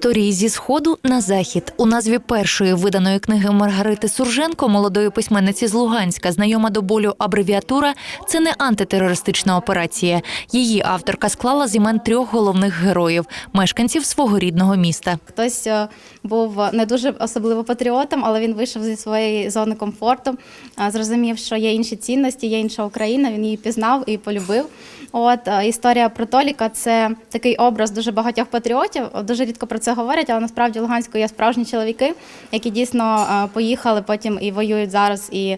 Історії зі сходу на захід у назві першої виданої книги Маргарити Сурженко, молодої письменниці з Луганська, знайома до болю абревіатура. Це не антитерористична операція. Її авторка склала з імен трьох головних героїв мешканців свого рідного міста. Хтось е, був не дуже особливо патріотом, але він вийшов зі своєї зони комфорту, е, зрозумів, що є інші цінності, є інша Україна. Він її пізнав і полюбив. От е, історія про Толіка це такий образ дуже багатьох патріотів. Дуже рідко про це говорять, але насправді Луганську є справжні чоловіки, які дійсно е, поїхали потім і воюють зараз і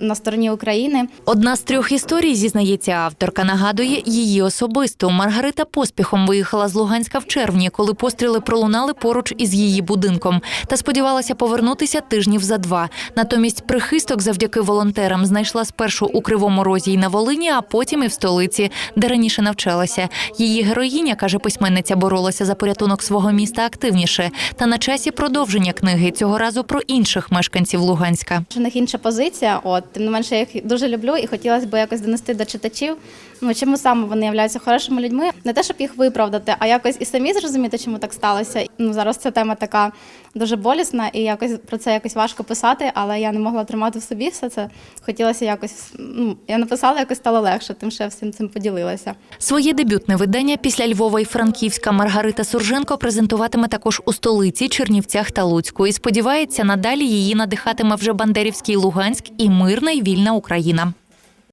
на стороні України. Одна з трьох історій, зізнається авторка, нагадує її особисто. Маргарита поспіхом виїхала з Луганська в червні, коли постріли пролунали поруч із її будинком, та сподівалася повернутися тижнів за два. Натомість прихисток завдяки волонтерам знайшла спершу у Кривому Розі й на Волині, а потім і в столиці, де раніше навчалася. Її героїня, каже письменниця, боролася за порятунок свого міста активніше. Та на часі продовження книги цього разу про інших мешканців Луганська. У них інша позиція, от тим не менше я їх дуже люблю і хотілося б якось донести до читачів. Ну чому саме вони являються хорошими людьми? Не те, щоб їх виправдати, а якось і самі зрозуміти, чому так сталося. Ну зараз ця тема така дуже болісна, і якось про це якось важко писати, але я не могла тримати в собі все це. Хотілося якось. Ну я написала, якось стало легше, тим я всім цим поділилася. Своє дебютне видання після Львова і Франківська Маргарита Сурженко презентуватиме також у столиці, Чернівцях та Луцьку. І сподівається, надалі її надихатиме вже Бандерівський Луганськ і мирна й вільна Україна.